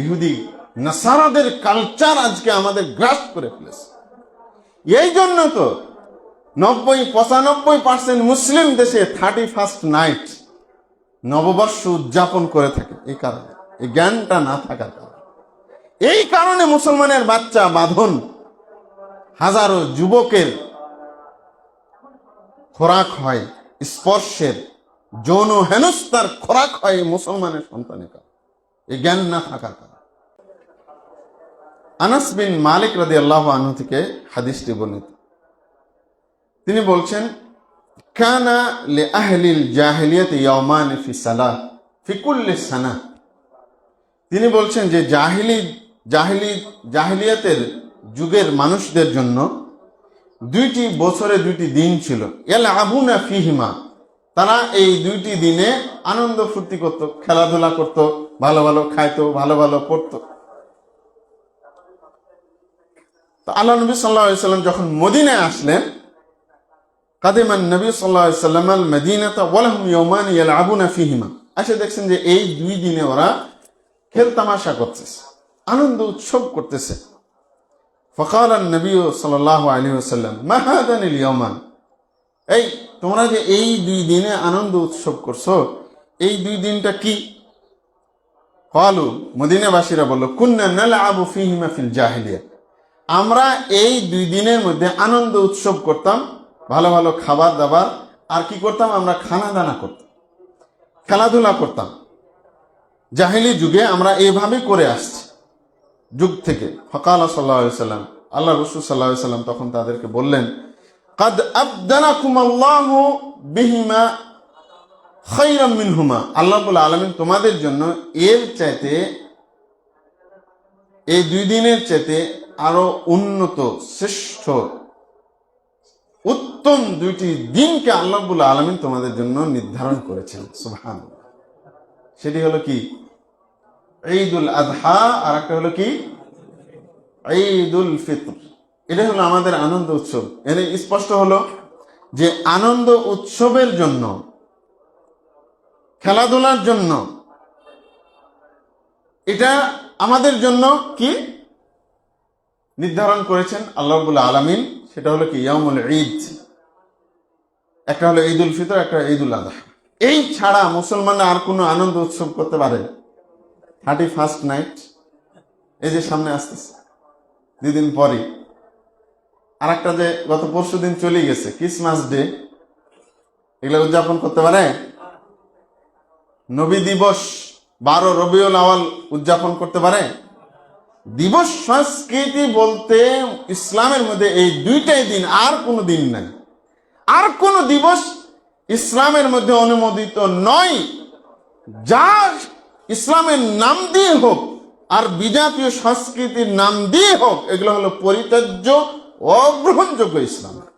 ইহুদি নাসারাদের কালচার আজকে আমাদের গ্রাস করে ফেলেছে। এই জন্য তো নব্বই পঁচানব্বই পার্সেন্ট মুসলিম দেশে থার্টি ফার্স্ট নাইট নববর্ষ উদযাপন করে থাকে এই কারণে। এই জ্ঞানটা না থাকার কারণে। এই কারণে মুসলমানের বাচ্চা বাঁধন হাজারো যুবকের খোরাক হয়, স্পর্শের, যৌন হেনস্তার খোরাক হয় মুসলমানের সন্তানের কারণে এই জ্ঞান না থাকার কারণে। আনাস বিন মালিক রাদি আল্লাহ আনহু থেকে হাদিসটি বর্ণিত। তিনি বলছেন, কানা লি আহলিল জাহিলিয়াত ইয়ামান ফি সালাহ ফি কুল্লি সানা। তিনি বলছেন যে জাহিলি জাহিলি, জাহিলিয়াতের যুগের মানুষদের জন্য দুইটি বছরে দুইটি দিন ছিল। এল আবুনা ফিহিমা তারা এই দুইটি দিনে আনন্দ ফুর্তি করত, খেলাধুলা করত, ভালো ভালো খাইতো, ভালো ভালো পড়তো। আল্লাহ নবী সাল্লাহ সাল্লাম যখন মদিনায় আসলেন, কাদিমান নবী সাল্লাহ সাল্লাম আল মদিনাতা ওয়ালাহুম ইয়মান ইয়াল আবুনা ফিহিমা। এসে দেখছেন যে এই দুই দিনে ওরা খেল তামাশা করতেছে, আনন্দ উৎসব করতেছে। ফকাল নবী সাল্লাহ আলী সাল্লাম মাহাদানিল ইয়মান এই তোমরা যে এই দুই দিনে আনন্দ উৎসব করছ, এই দুই দিনটা কি? কালু, মদিনাবাসীরা বলল, কুন্না নালা ফিল জাহিলিয়া। আমরা এই দুই দিনের মধ্যে আনন্দ উৎসব করতাম, ভালো ভালো খাবার দাবার, আর কি করতাম? আমরা খানা দানা করতাম, খেলাধুলা করতাম। জাহিলি যুগে আমরা এইভাবে করে আসছি, যুগ থেকে। ফকাল সাল্লাহ সাল্লাম আল্লাহ রসুল সাল্লাহ সাল্লাম তখন তাদেরকে বললেন কাদ আবদানাকুম আল্লাহ বিহিমা খৈরাম মিনহুমা আল্লাহ আলমিন তোমাদের জন্য এর চাইতে এই দুই দিনের চাইতে আরও উন্নত, শ্রেষ্ঠ, উত্তম দুইটি দিনকে আল্লাহবুল আলমিন তোমাদের জন্য নির্ধারণ করেছেন। সুবহান সেটি হলো কি? ঈদুল আদহা আর একটা হলো কি? ঈদুল ফিতর। এটা হলো আমাদের আনন্দ উৎসব। এর স্পষ্ট হলো যে আনন্দ উৎসবের জন্য, খেলাধুলার জন্য, এটা আমাদের জন্য কি নির্ধারণ করেছেন আল্লাহবুল আলমিন, সেটা হলো কি ইয়ামুল ঈদ। একটা হলো ঈদ উল ফিতর, একটা ঈদ উল আদহা। এই ছাড়া মুসলমানরা আর কোনো আনন্দ উৎসব করতে পারে? থার্টি ফার্স্ট নাইট, এই যে সামনে আসতেছে, দুদিন পরই। আর একটা যে গত পরশু দিন চলে গেছে ক্রিসমাস ডে এগুলো উদযাপন করতে পারে? নবী দিবস বারো রবিউল আওয়াল উদযাপন করতে পারে? দিবস সংস্কৃতি বলতে ইসলামের মধ্যে এই দুইটাই দিন, আর কোনো দিন নাই। আর কোন দিবস ইসলামের মধ্যে অনুমোদিত নয়। যা ইসলামের নাম দিয়ে হোক, আর বিজাতীয় সংস্কৃতির নাম দিয়ে হোক, এগুলো হলো পরিত্যাজ্য অগ্রহণযোগ্য ইসলাম।